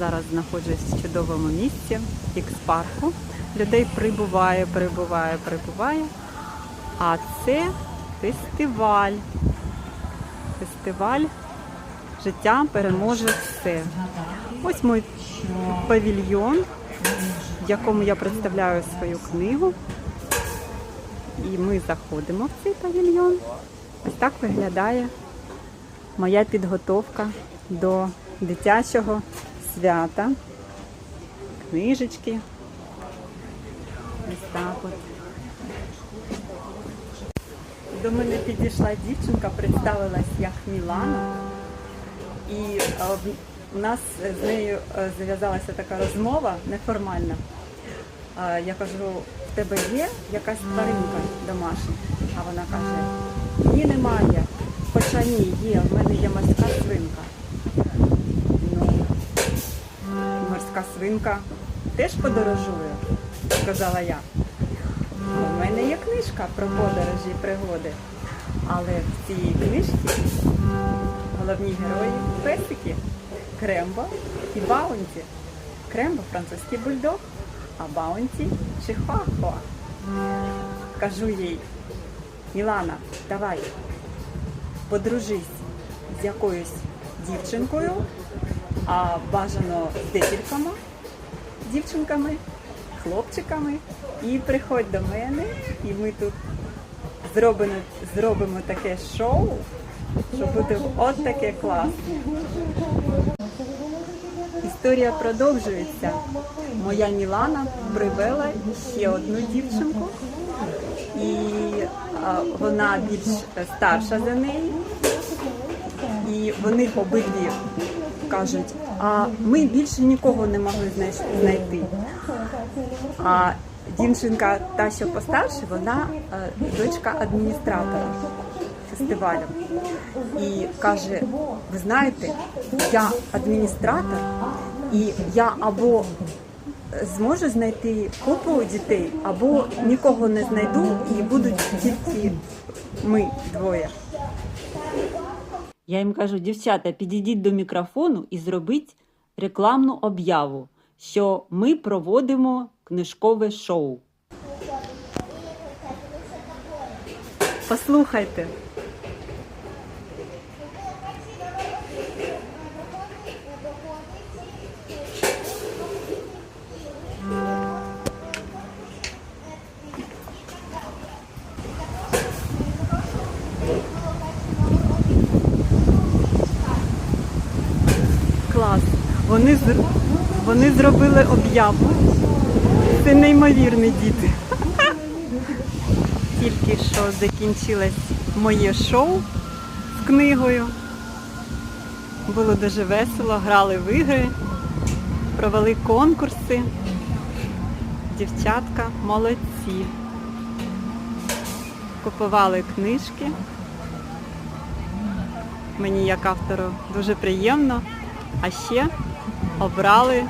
зараз знаходжусь в чудовому місці, Ікс-парку. Людей прибуває, прибуває, прибуває. А це фестиваль. Фестиваль Життя переможе все. Ось мій павільйон, в якому я представляю свою книгу. І ми заходимо в цей павільйон. Ось так виглядає моя підготовка до дитячого свята. Книжечки. Ось так от. До мене підійшла дівчинка, представилась як Мілана. І е, у нас з нею е, зав'язалася така розмова неформальна. Е, Я кажу, в тебе є якась тваринка домашня? А вона каже, ні, немає. Хоча ні, є, в мене є морська свинка. Морська свинка теж подорожує, сказала я. У мене є книжка про подорожі і пригоди. Але в цій книжці головні герої песики Крембо і Баунті. Крембо французький бульдог, а Баунті чихуахуа. Кажу їй, Мілана, давай, подружись з якоюсь дівчинкою, а бажано з декількома дівчинками, хлопчиками. І приходь до мене, і ми тут зробимо, зробимо таке шоу, що буде от таке класне. Історія продовжується. Моя Мілана привела ще одну дівчинку, і вона більш старша за неї. І вони обидві кажуть, а ми більше нікого не могли знайти. А дівчинка, та, що постарше, вона е, дочка адміністратора фестивалю. І каже: ви знаєте, я адміністратор, і я або зможу знайти купу дітей, або нікого не знайду, і будуть тільки ми двоє. Я їм кажу, дівчата, підійдіть до мікрофону і зробіть рекламну об'яву, що ми проводимо книжкове шоу. Послухайте. Вони, вони зробили об'яву. Це неймовірні діти. Тільки що закінчилось моє шоу з книгою. Було дуже весело, грали в ігри, провели конкурси. Дівчатка молодці. Купували книжки. Мені як автору дуже приємно. А ще обрали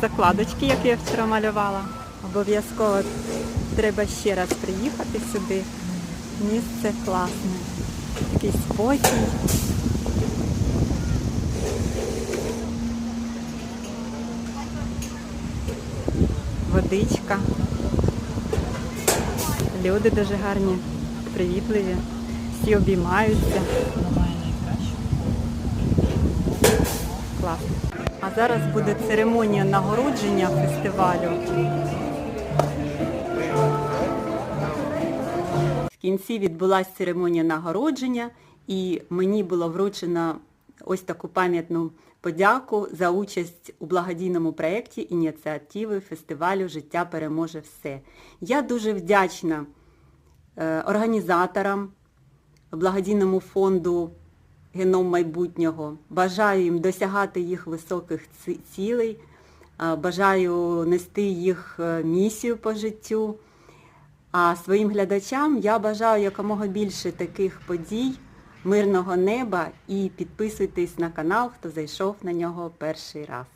закладочки, які я вчора малювала. Обов'язково треба ще раз приїхати сюди. Місце класне. Такий спокій. Водичка. Люди дуже гарні, привітливі. Всі обіймаються. Клас. А зараз буде церемонія нагородження фестивалю. В кінці відбулася церемонія нагородження, і мені було вручено ось таку пам'ятну подяку за участь у благодійному проєкті ініціативи фестивалю Життя переможе все. Я дуже вдячна е, організаторам, благодійному фонду Геном майбутнього. Бажаю їм досягати їх високих цілей, бажаю нести їх е, місію по життю. А своїм глядачам я бажаю якомога більше таких подій, мирного неба і підписуйтесь на канал, хто зайшов на нього перший раз.